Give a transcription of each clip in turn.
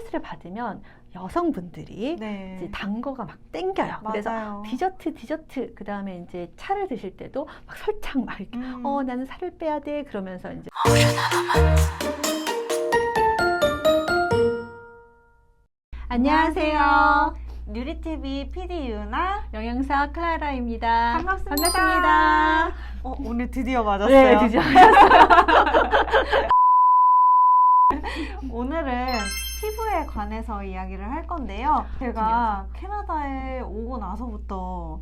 스트레스를 받으면 여성분들이 네. 이제 단 거가 막 땡겨요. 그래서 맞아요. 디저트, 디저트, 그 다음에 이제 차를 드실 때도 막 설탕 막 이렇게, 음. 어, 나는 살을 빼야 돼. 그러면서 이제. 안녕하세요. 뉴리TV PD 유나 영양사 클라라입니다. 반갑습니다. 반갑습니다. 어, 오늘 드디어 맞았어요. 네, 드디어. 오늘은 피부에 관해서 이야기를 할 건데요. 제가 캐나다에 오고 나서부터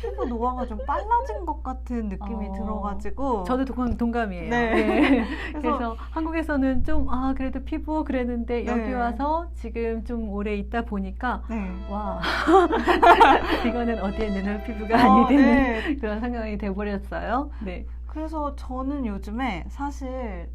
피부 노화가 좀 빨라진 것 같은 느낌이 어, 들어가지고 저도 동, 동감이에요. 네. 네. 그래서- 그래서 한국에서는 좀, 아, 그래도 피부 그랬는데 여기 네. 와서 지금 좀 오래 있다 보니까 네. 와, 이거는 어디에 내놓을 피부가 어, 아니 되는 네. 그런 상황이 돼버렸어요. 네. 그래서 저는 요즘에 사실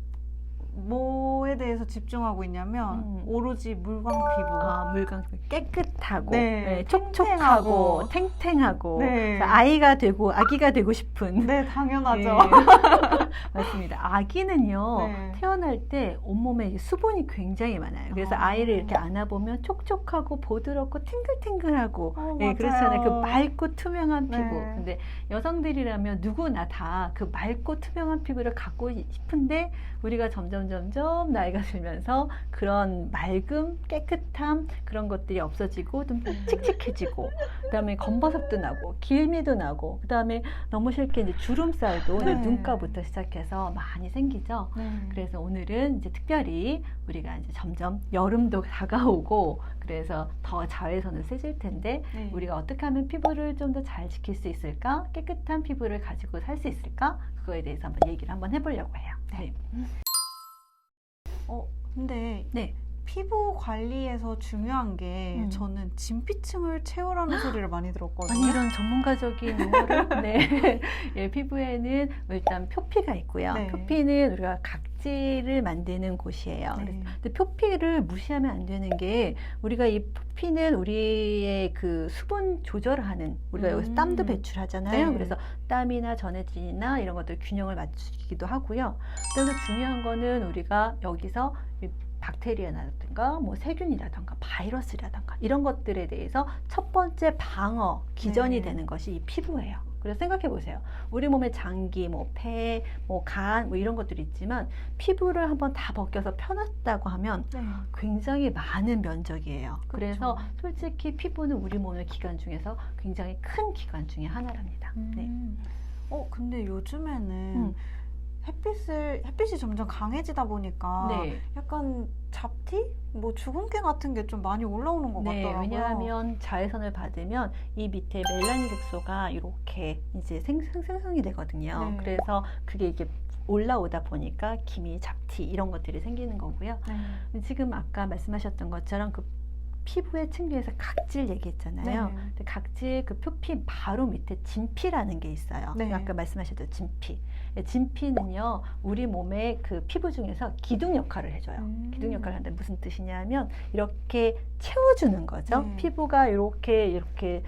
뭐에 대해서 집중하고 있냐면 음. 오로지 물광 피부. 아, 물광 어. 깨끗하고, 네, 네, 촉촉하고, 탱탱하고, 네. 아이가 되고, 아기가 되고 싶은. 네, 당연하죠. 예. 맞습니다. 아기는요, 네. 태어날 때 온몸에 수분이 굉장히 많아요. 그래서 아. 아. 이를 이렇게 안아보면 촉촉하고 부드럽고 팅글팅글하고, 어, 예, 맞아요. 그렇잖아요. 그 맑고 투명한 피부. 네. 근데 여성들이라면 누구나 다 그 맑고 투명한 피부를 갖고 싶은데 우리가 점점 점점 나이가 들면서 그런 맑음, 깨끗함 그런 것들이 없어지고 좀 칙칙해지고 그다음에 검버섯도 나고 길미도 나고 그다음에 너무 싫게 이제 주름살도 네. 눈가부터 시작해서 많이 생기죠. 네. 그래서 오늘은 이제 특별히 우리가 이제 점점 여름도 다가오고 그래서 더 자외선을 세질 텐데 네. 우리가 어떻게 하면 피부를 좀 더 잘 지킬 수 있을까? 깨끗한 피부를 가지고 살 수 있을까? 그거에 대해서 한번 얘기를 한번 해보려고 해요. 네. 어, 근데 네. 피부 관리에서 중요한 게 음. 저는 진피층을 채우라는 소리를 많이 들었거든요. 아니 이런 전문가적인 용어를 네. 예, 피부에는 일단 표피가 있고요. 네. 표피는 우리가 각질을 만드는 곳이에요. 네. 근데 표피를 무시하면 안 되는 게 우리가 이 표피는 우리의 그 수분 조절을 하는 우리가 여기서 음. 땀도 배출하잖아요. 네. 그래서 땀이나 전해질이나 이런 것들 균형을 맞추기도 하고요. 그래서 중요한 거는 우리가 여기서 이 박테리아라든가 뭐 세균이라든가 바이러스라든가 이런 것들에 대해서 첫 번째 방어 기전이 네. 되는 것이 이 피부예요. 그래서 생각해 보세요. 우리 몸에 장기, 뭐 폐, 뭐 간, 뭐 이런 것들이 있지만 피부를 한번 다 벗겨서 펴놨다고 하면 네. 굉장히 많은 면적이에요. 그렇죠. 그래서 솔직히 피부는 우리 몸의 기관 중에서 굉장히 큰 기관 중에 하나랍니다. 네. 음. 어, 근데 요즘에는 음. 햇빛을 햇빛이 점점 강해지다 보니까 네. 약간 잡티, 뭐 주근깨 같은 게 좀 많이 올라오는 것 네, 같더라고요. 왜냐하면 자외선을 받으면 이 밑에 멜라닌 색소가 이렇게 이제 생, 생, 생성이 되거든요. 네. 그래서 그게 이게 올라오다 보니까 기미, 잡티 이런 것들이 생기는 거고요. 네. 지금 아까 말씀하셨던 것처럼 그 피부의 층위에서 각질 얘기했잖아요. 네. 근데 각질 그 표피 바로 밑에 진피라는 게 있어요. 네. 아까 말씀하셨던 진피. 예, 진피는요, 우리 몸의 그 피부 중에서 기둥 역할을 해줘요. 음. 기둥 역할을 하는데 무슨 뜻이냐면 이렇게 채워주는 거죠. 네. 피부가 이렇게 이렇게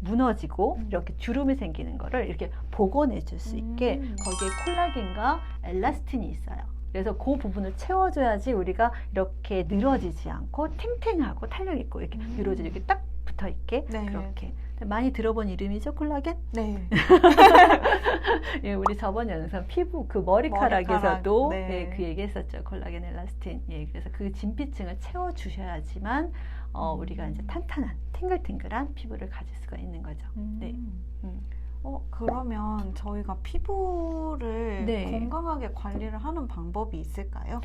무너지고 음. 이렇게 주름이 생기는 거를 이렇게 복원해줄 수 있게 음. 거기에 콜라겐과 엘라스틴이 있어요. 그래서 그 부분을 채워줘야지 우리가 이렇게 늘어지지 않고 탱탱하고 탄력 있고 이렇게 음. 늘어지 이렇게 딱 붙어 있게 네. 그렇게 많이 들어본 이름이죠 콜라겐? 네. 예, 우리 저번 영상 피부 그 머리카락에서도 머리카락, 네. 예, 그 얘기했었죠. 콜라겐 엘라스틴. 예, 그래서 그 진피층을 채워 주셔야지만 어, 음. 우리가 이제 탄탄한 탱글탱글한 피부를 가질 수가 있는 거죠. 네. 음. 음. 어, 그러면 저희가 피부를 네. 건강하게 관리를 하는 방법이 있을까요?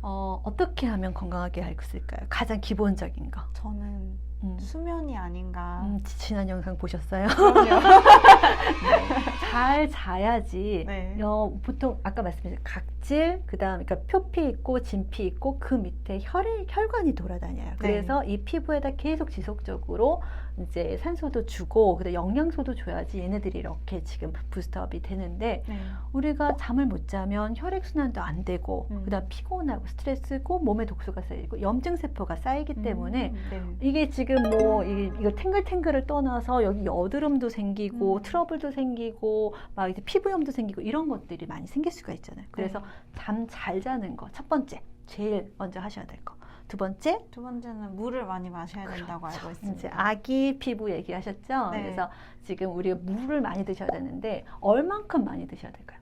어, 어떻게 하면 건강하게 할 수 있을까요? 가장 기본적인 거. 저는 음. 수면이 아닌가. 음, 지- 지난 영상 보셨어요? 그럼요. 잘 자야지. 네. 어, 보통 아까 말씀드린 각질, 그다음 그러니까 표피 있고 진피 있고 그 밑에 혈 혈관이 돌아다녀요. 그래서 이 피부에다 계속 지속적으로 이제 산소도 주고 그다음 영양소도 줘야지 얘네들이 이렇게 지금 부스트업이 되는데 네. 우리가 잠을 못 자면 혈액 순환도 안 되고 음. 그다음 피곤하고 스트레스고 몸에 독소가 쌓이고 염증 세포가 쌓이기 때문에 음, 네. 이게 지금 뭐 이, 이거 탱글탱글을 떠나서 여기 여드름도 생기고 음. 트러블도 생기고 막 이제 피부염도 생기고 이런 것들이 많이 생길 수가 있잖아요. 그래서 네. 잠잘 자는 거 첫 번째 제일 먼저 하셔야 될 거. 두 번째 두 번째는 물을 많이 마셔야 된다고 알고 있습니다. 이제 아기 피부 얘기하셨죠. 네. 그래서 지금 우리가 물을 많이 드셔야 되는데 얼만큼 많이 드셔야 될까요?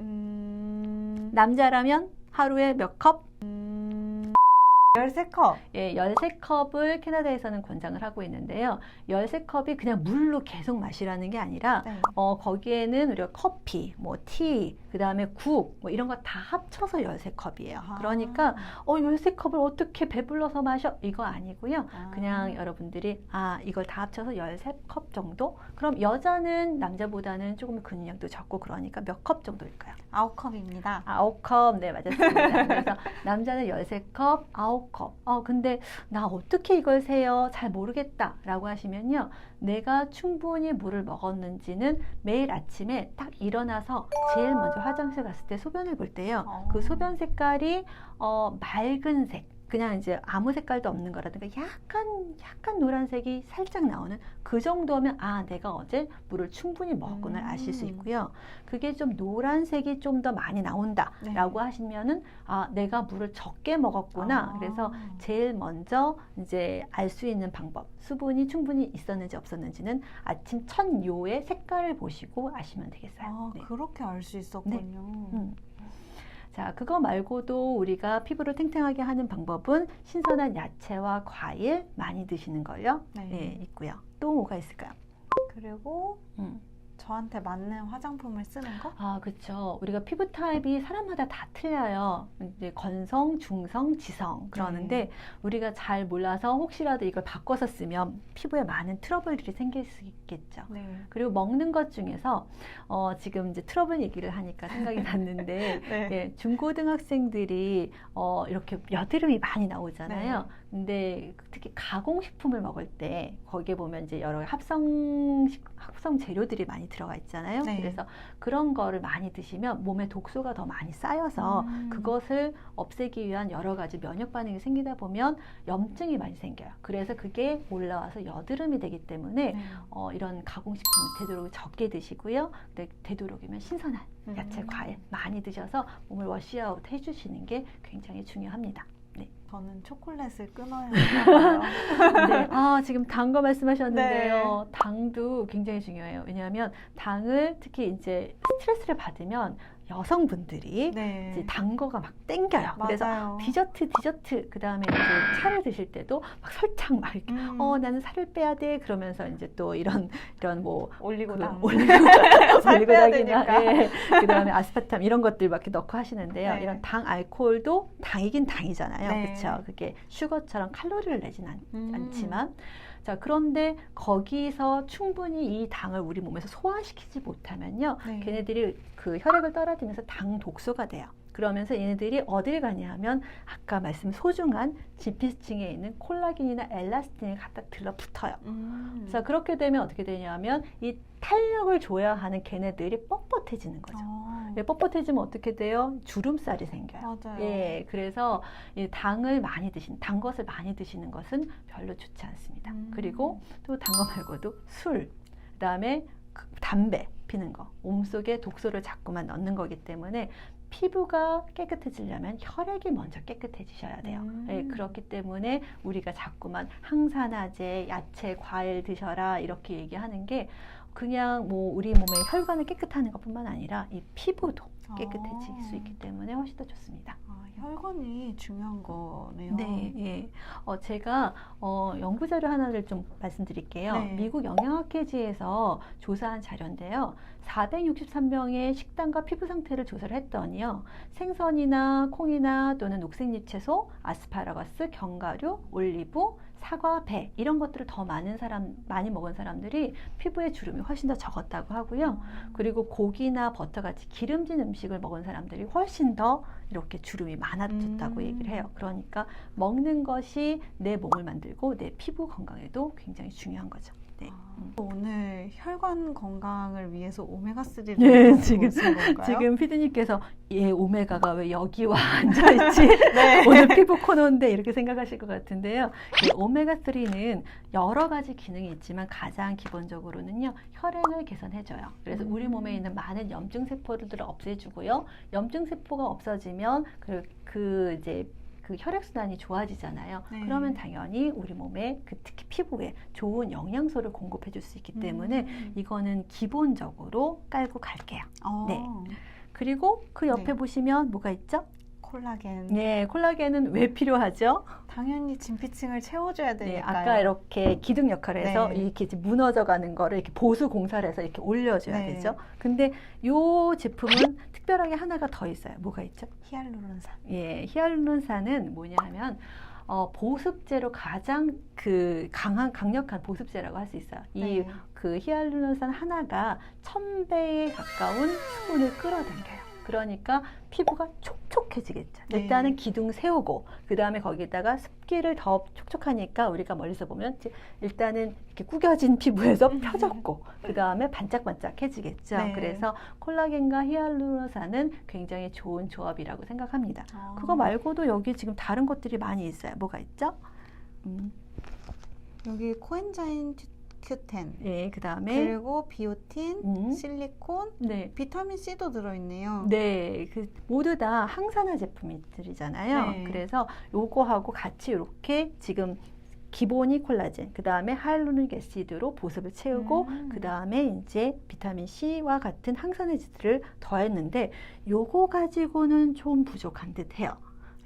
음, 남자라면 하루에 몇 컵? 음, 13컵. 예, 13컵을 캐나다에서는 권장을 하고 있는데요. 13컵이 그냥 물로 계속 마시라는 게 아니라 네. 어, 거기에는 우리가 커피, 뭐 티, 그다음에 국, 뭐 이런 거 다 합쳐서 13컵이에요. 아. 그러니까 어, 13컵을 어떻게 배불러서 마셔? 이거 아니고요. 아. 그냥 여러분들이 아, 이걸 다 합쳐서 13컵 정도? 그럼 여자는 남자보다는 조금 근육량도 적고 그러니까 몇 컵 정도일까요? 9컵입니다. 9컵. 네, 맞았습니다. 그래서 남자는 13컵, 9 워커. 어, 근데 나 어떻게 이걸 세요? 잘 모르겠다. 라고 하시면요. 내가 충분히 물을 먹었는지는 매일 아침에 딱 일어나서 제일 먼저 화장실 갔을 때 소변을 볼 때요. 그 어. 그 소변 색깔이 어, 맑은색. 그냥 이제 아무 색깔도 없는 거라든가 약간 약간 노란색이 살짝 나오는 그 정도면 아 내가 어제 물을 충분히 먹었구나 음. 아실 수 있고요. 그게 좀 노란색이 좀 더 많이 나온다라고 네. 하시면은 아 내가 물을 적게 먹었구나. 아. 그래서 제일 먼저 이제 알 수 있는 방법 수분이 충분히 있었는지 없었는지는 아침 첫 요의 색깔을 보시고 아시면 되겠어요. 아, 네. 그렇게 알 수 있었군요. 음. 자, 그거 말고도 우리가 피부를 탱탱하게 하는 방법은 신선한 야채와 과일 많이 드시는 걸요. 네. 네, 있고요. 또 뭐가 있을까요? 그리고 음. 저한테 맞는 화장품을 쓰는 거? 아, 그렇죠. 우리가 피부 타입이 사람마다 다 틀려요. 이제 건성, 중성, 지성 그러는데 네. 우리가 잘 몰라서 혹시라도 이걸 바꿔서 쓰면 피부에 많은 트러블들이 생길 수 있겠죠. 네. 그리고 먹는 것 중에서 어, 지금 이제 트러블 얘기를 하니까 생각이 났는데 네. 예, 중고등학생들이 어, 이렇게 여드름이 많이 나오잖아요. 네. 근데 특히 가공식품을 먹을 때 거기에 보면 이제 여러 합성 식- 합성 재료들이 많이 들어가 있잖아요. 네. 그래서 그런 거를 많이 드시면 몸에 독소가 더 많이 쌓여서 음. 그것을 없애기 위한 여러 가지 면역 반응이 생기다 보면 염증이 많이 생겨요. 그래서 그게 올라와서 여드름이 되기 때문에 네. 어, 이런 가공식품은 되도록 적게 드시고요. 근데 되도록이면 신선한 야채, 음. 과일 많이 드셔서 몸을 워시아웃 해주시는 게 굉장히 중요합니다. 저는 초콜릿을 끊어야 하나봐요. 네, 아, 지금 단거 말씀하셨는데요. 당도 굉장히 중요해요. 왜냐하면 당을 특히 이제 스트레스를 받으면 여성분들이 네. 이제 단 거가 막 땡겨요. 그래서 맞아요. 디저트, 디저트, 그 다음에 이제 차를 드실 때도 막 설탕 막 이렇게 음. 어 나는 살을 빼야 돼 그러면서 이제 또 이런 이런 뭐 올리고당. 그 올리고 올리고당이나. 예, 그 다음에 아스파탐 이런 것들 막 이렇게 넣고 하시는데요. 네. 이런 당 알코올도 당이긴 당이잖아요. 네. 그렇죠? 그게 슈거처럼 칼로리를 내진 않, 음. 않지만 자 그런데 거기서 충분히 이 당을 우리 몸에서 소화시키지 못하면요. 네. 걔네들이 그 혈액을 떨어지면서 당 독소가 돼요. 그러면서 얘네들이 어딜 가냐 하면 아까 말씀 소중한 지피스층에 있는 콜라겐이나 엘라스틴에 갖다 들러붙어요. 음. 그래서 그렇게 되면 어떻게 되냐면 이 탄력을 줘야 하는 걔네들이 뻣뻣해지는 거죠. 아, 예, 뻣뻣해지면 어떻게 돼요? 주름살이 생겨요. 맞아요. 예, 그래서 이 당을 많이 드신, 단 것을 많이 드시는 것은 별로 좋지 않습니다. 음. 그리고 또 단 거 말고도 술, 그다음에 그 담배 피는 거, 몸 속에 독소를 자꾸만 넣는 거기 때문에 피부가 깨끗해지려면 혈액이 먼저 깨끗해지셔야 돼요. 음. 예, 그렇기 때문에 우리가 자꾸만 항산화제, 야채, 과일 드셔라 이렇게 얘기하는 게 그냥 뭐 우리 몸의 혈관을 깨끗하는 것뿐만 아니라 이 피부도 깨끗해질 아. 수 있기 때문에 훨씬 더 좋습니다. 아, 혈관이 중요한 거네요. 네, 예. 어, 제가 어, 연구 자료 하나를 좀 말씀드릴게요. 네. 미국 영양학회지에서 조사한 자료인데요. 463명의 식단과 피부 상태를 조사를 했더니요. 생선이나 콩이나 또는 녹색잎 채소, 아스파라거스, 견과류, 올리브, 사과, 배 이런 것들을 더 많은 사람 많이 먹은 사람들이 피부에 주름이 훨씬 더 적었다고 하고요. 그리고 고기나 버터 같이 기름진 음식을 먹은 사람들이 훨씬 더 이렇게 주름이 많아졌다고 음. 얘기를 해요. 그러니까 먹는 것이 내 몸을 만들고 내 피부 건강에도 굉장히 중요한 거죠. 네. 음. 오늘 혈관 건강을 위해서 오메가 3를 네, 네, 지금- 지금 건가요? 지금 피디님께서 얘 오메가가 왜 여기 와 앉아 있지? 네. 오늘 피부 코너인데 이렇게 생각하실 것 같은데요. 이 오메가 3는 여러 가지 기능이 있지만 가장 기본적으로는요, 혈행을 개선해줘요. 그래서 음. 우리 몸에 있는 많은 염증 세포들을 없애주고요. 염증 세포가 없어지면 그, 그 이제 그 혈액순환이 좋아지잖아요. 네. 그러면 당연히 우리 몸에 그 특히 피부에 좋은 영양소를 공급해 줄 수 있기 때문에 음. 이거는 기본적으로 깔고 갈게요. 어, 네. 그리고 그 옆에 네. 보시면 뭐가 있죠? 콜라겐. 네, 콜라겐은 왜 필요하죠? 당연히 진피층을 채워줘야 네, 되니까요. 아까 이렇게 기둥 역할을 해서 네. 이렇게 이제 무너져 가는 거를 이렇게 보수 공사를 해서 이렇게 올려줘야 네. 되죠. 근데 요 제품은 특별하게 하나가 더 있어요. 뭐가 있죠? 히알루론산. 예, 히알루론산은 뭐냐면 어, 보습제로 가장 그 강한 강력한 보습제라고 할 수 있어요. 이 네. 그 히알루론산 하나가 천 배에 가까운 수분을 끌어당겨요. 그러니까 피부가 촉촉해지겠죠. 네. 일단은 기둥 세우고 그 다음에 거기다가 습기를 더 촉촉하니까 우리가 멀리서 보면 일단은 이렇게 구겨진 피부에서 펴졌고 그 다음에 반짝반짝해지겠죠. 네. 그래서 콜라겐과 히알루론산은 굉장히 좋은 조합이라고 생각합니다. 어. 그거 말고도 여기 지금 다른 것들이 많이 있어요. 뭐가 있죠? 음, 여기 코엔자인 Q10 예, 그 다음에 그리고 비오틴, 음. 실리콘, 네, 비타민 C도 들어있네요. 네, 그 모두 다 항산화 제품들이잖아요. 네. 그래서 요거하고 같이 이렇게 지금 기본이 콜라겐, 그 다음에 하이루닉 애시드로 보습을 채우고, 음. 그 다음에 이제 비타민 C와 같은 항산화제들을 더했는데, 요거 가지고는 좀 부족한 듯 해요.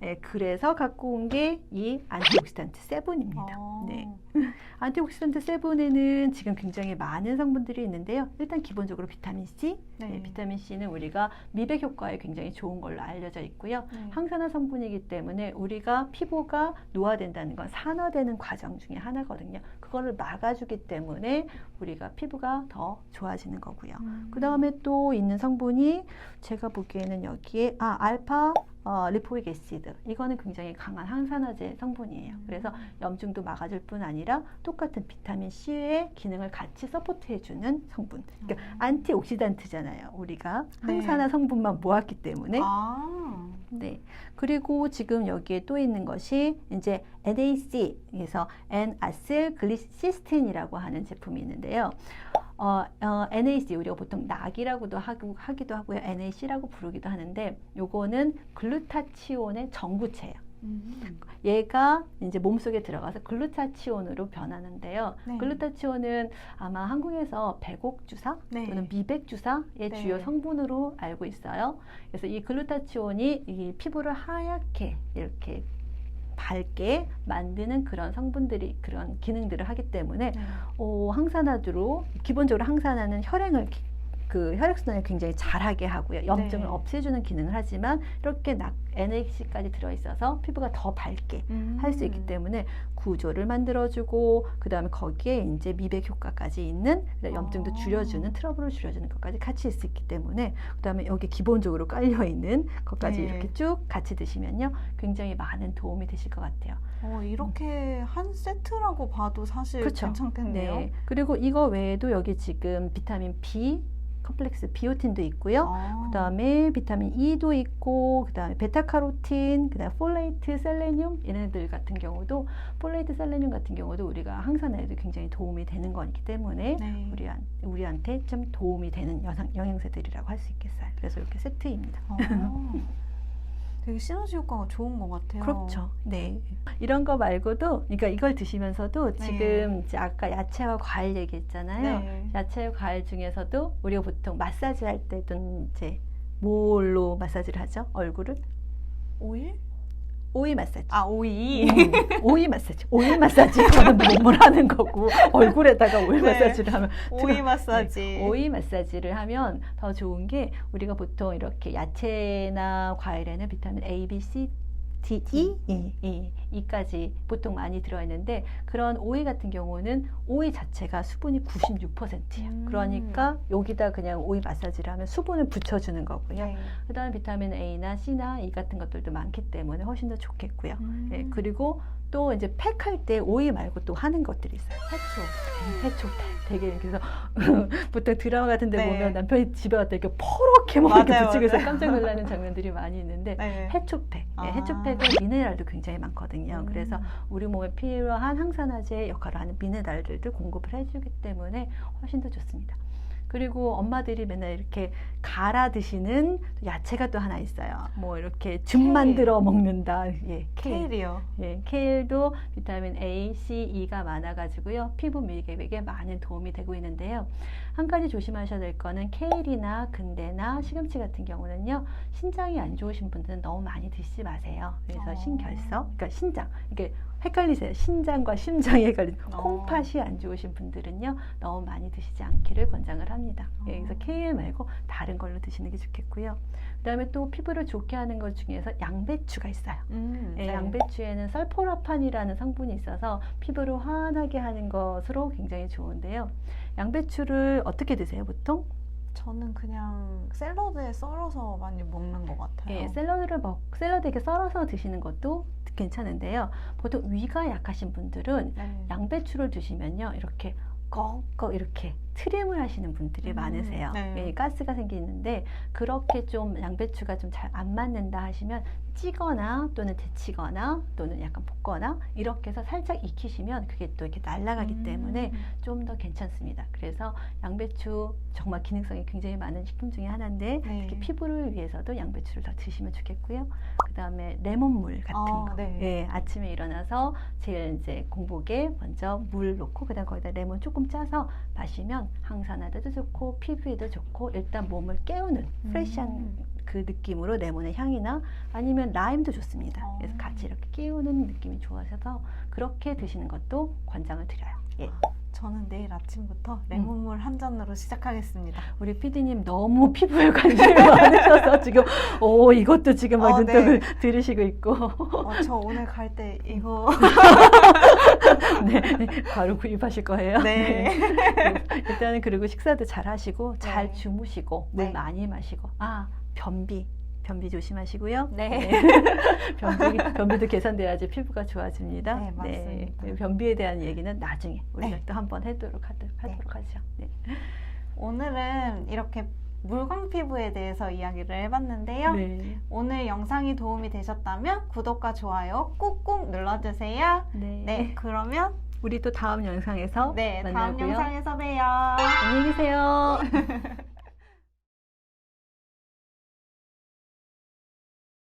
예, 그래서 갖고 온 게 이 안티옥시단트 세븐입니다. 어. 네. 안티옥시단트 세븐에는 지금 굉장히 많은 성분들이 있는데요. 일단 기본적으로 비타민 C, 네. 네, 비타민 C는 우리가 미백 효과에 굉장히 좋은 걸로 알려져 있고요. 네. 항산화 성분이기 때문에 우리가 피부가 노화된다는 건 산화되는 과정 중에 하나거든요. 그거를 막아주기 때문에 우리가 피부가 더 좋아지는 거고요. 음. 그 다음에 또 있는 성분이 제가 보기에는 여기에 아 알파 어, 리포익 애시드 이거는 굉장히 강한 항산화제 성분이에요. 그래서 염증도 막아줄 뿐 아니라 똑같은 비타민 C의 기능을 같이 서포트해주는 성분. 그러니까 음. 안티옥시단트잖아요. 우리가 네. 항산화 성분만 모았기 때문에. 아. 네. 그리고 지금 여기에 또 있는 것이 이제 NAC, 그래서 N-아셀 글리시스틴이라고 하는 제품이 있는데요. 어, 어, NAC 우리가 보통 낙이라고도 하고, 하기도 하고요. NAC라고 부르기도 하는데 요거는 글루타치온의 전구체예요. 음. 얘가 이제 몸속에 들어가서 글루타치온으로 변하는데요. 네. 글루타치온은 아마 한국에서 백옥 주사 네. 또는 미백 주사의 네. 주요 성분으로 알고 있어요. 그래서 이 글루타치온이 이 피부를 하얗게 이렇게 밝게 만드는 그런 성분들이 그런 기능들을 하기 때문에 네. 어, 항산화주로 기본적으로 항산화는 혈행을 기- 그 혈액순환을 굉장히 잘하게 하고요. 염증을 네. 없애주는 기능을 하지만 이렇게 낙 NAC까지 들어있어서 피부가 더 밝게 할수 있기 음. 때문에 구조를 만들어주고 그 다음에 거기에 이제 미백 효과까지 있는 염증도 어. 줄여주는 트러블을 줄여주는 것까지 같이 있기 때문에 그 다음에 여기 기본적으로 깔려 있는 것까지 네. 이렇게 쭉 같이 드시면요 굉장히 많은 도움이 되실 것 같아요. 어, 이렇게 한 세트라고 봐도 사실 그쵸? 괜찮겠네요. 네. 그리고 이거 외에도 여기 지금 비타민 B 컴플렉스 비오틴도 있고요. 아. 그다음에 비타민 E도 있고 그다음에 베타카로틴, 그다음에 폴레이트, 셀레늄 얘네들 같은 경우도 폴레이트, 셀레늄 같은 경우도 우리가 항산화에도 굉장히 도움이 되는 거기 때문에 네. 우리한, 우리한테 좀 도움이 되는 영양, 영양제들이라고 할 수 있겠어요. 그래서 이렇게 세트입니다. 어. 되게 시너지 효과가 좋은 것 같아요. 그렇죠. 네. 이런 거 말고도, 그러니까 이걸 드시면서도 네. 지금 이제 아까 야채와 과일 얘기했잖아요. 네. 야채 과일 중에서도 우리가 보통 마사지 할 때도 이제 뭘로 마사지를 하죠? 얼굴을? 오일? 오일 마사지. 아 오이. 음, 오일 마사지. 오일 마사지 하면 몸을 하는 거고 얼굴에다가 오일 네. 마사지를 하면 오이 마사지. 네, 오일 마사지를 하면 더 좋은 게 우리가 보통 이렇게 야채나 과일에는 비타민 A, B, C, D, E, E, E, E까지 보통 많이 들어있는데 그런 오이 같은 경우는 오이 자체가 수분이 96%예요. 음. 그러니까 여기다 그냥 오이 마사지를 하면 수분을 붙여주는 거고요. 네. 그다음에 비타민 A나 C나 E 같은 것들도 많기 때문에 훨씬 더 좋겠고요. 음. 네, 그리고 또 이제 팩할 때 오이 말고 또 하는 것들이 있어요. 해초. 해초팩. 되게 그래서 보통 드라마 같은 데 네. 보면 남편이 집에 왔다 이렇게 퍼렇게 막 이렇게 맞아요, 붙이고 맞아요. 깜짝 놀라는 장면들이 많이 있는데 네. 해초팩. 아. 네, 해초팩은 미네랄도 굉장히 많거든요. 음. 그래서 우리 몸에 필요한 항산화제 역할을 하는 미네랄들도 공급을 해주기 때문에 훨씬 더 좋습니다. 그리고 엄마들이 맨날 이렇게 갈아 드시는 야채가 또 하나 있어요. 뭐 이렇게 즙 케일. 만들어 먹는다. 예, 케일. 케일이요. 예, 케일도 비타민 A, C, E가 많아가지고요. 피부 밀개백에 많은 도움이 되고 있는데요. 한 가지 조심하셔야 될 거는 케일이나 근대나 시금치 같은 경우는요. 신장이 안 좋으신 분들은 너무 많이 드시지 마세요. 그래서 어. 신결석, 그러니까 신장. 이게 헷갈리세요. 신장과 심장이 헷갈리. 어. 콩팥이 안 좋으신 분들은요. 너무 많이 드시지 않기를 권장을 합니다. 예, 그래서 어. 케일 말고 다른 걸로 드시는 게 좋겠고요. 그다음에 또 피부를 좋게 하는 것 중에서 양배추가 있어요. 음, 예, 네. 양배추에는 설포라판이라는 성분이 있어서 피부를 환하게 하는 것으로 굉장히 좋은데요. 양배추를 어떻게 드세요, 보통? 저는 그냥 샐러드에 썰어서 많이 먹는 것 같아요. 예, 샐러드를 먹, 샐러드 이렇게 썰어서 드시는 것도 괜찮은데요. 보통 위가 약하신 분들은 네. 양배추를 드시면요, 이렇게 꺽꺽 이렇게 트림을 하시는 분들이 음, 많으세요. 네. 예, 가스가 생기는데 그렇게 좀 양배추가 좀 잘 안 맞는다 하시면 찌거나 또는 데치거나 또는 약간 볶거나 이렇게 해서 살짝 익히시면 그게 또 이렇게 날아가기 음. 때문에 좀 더 괜찮습니다. 그래서 양배추 정말 기능성이 굉장히 많은 식품 중에 하나인데 네. 특히 피부를 위해서도 양배추를 더 드시면 좋겠고요. 그 다음에 레몬물 같은 아, 거. 네. 예, 아침에 일어나서 제일 이제 공복에 먼저 물 넣고 그다음 거기다 레몬 조금 짜서 마시면 항산화에도 좋고 피부에도 좋고 일단 몸을 깨우는 프레시한 음. 그 느낌으로 레몬의 향이나 아니면 라임도 좋습니다. 어. 그래서 같이 이렇게 깨우는 느낌이 좋아서 그렇게 드시는 것도 권장을 드려요. 예. 저는 내일 아침부터 음. 레몬물 한 잔으로 시작하겠습니다. 우리 피디님 너무 피부에 관심이 많으셔서 지금 오 이것도 지금 막 어, 눈독을 들으시고 있고 어, 저 오늘 갈 때 이거 네 바로 구입하실 거예요. 네. 일단은 그리고 식사도 잘 하시고 잘 네. 주무시고 물 네. 많이 마시고 아 변비 변비 조심하시고요. 네. 변비 변비도 개선돼야지 피부가 좋아집니다. 네, 맞습니다. 네, 변비에 대한 얘기는 나중에 우리가 네. 또 한번 하도록 하도록, 하도록 하죠. 네. 오늘은 이렇게 물광 피부에 대해서 이야기를 해봤는데요. 네. 오늘 영상이 도움이 되셨다면 구독과 좋아요 꾹꾹 눌러주세요. 네. 네, 그러면 우리 또 다음 영상에서 네 다음 만나고요. 영상에서 봬요. 안녕히 계세요.